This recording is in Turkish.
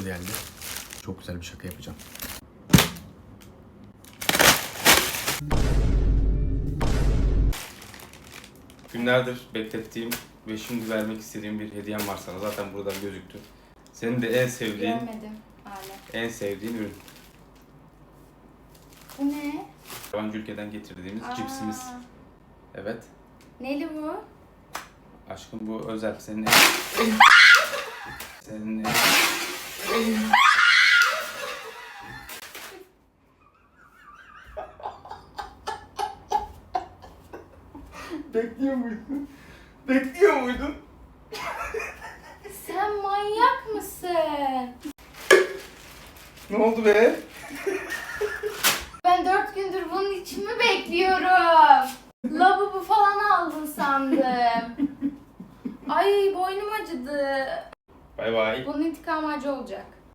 O geldi. Çok güzel bir şaka yapacağım. Günlerdir beklettiğim ve şimdi vermek istediğim bir hediyem var sana. Zaten buradan gözüktü. Senin de en sevdiğin, Görmedim hala. en sevdiğin ürün. Bu ne? Yabancı ülkeden getirdiğimiz Aa, cipsimiz. Evet. Neli bu? Aşkım bu özel. Senin en... Senin en... Bekliyor muydun? Bekliyor muydun? Sen manyak mısın? Ne oldu be? Ben dört gündür bunun için mi bekliyorum? Lavabo falan aldın sandım. Ay boynum acıdı. Bay bay. Bunun intikamı acı olacak.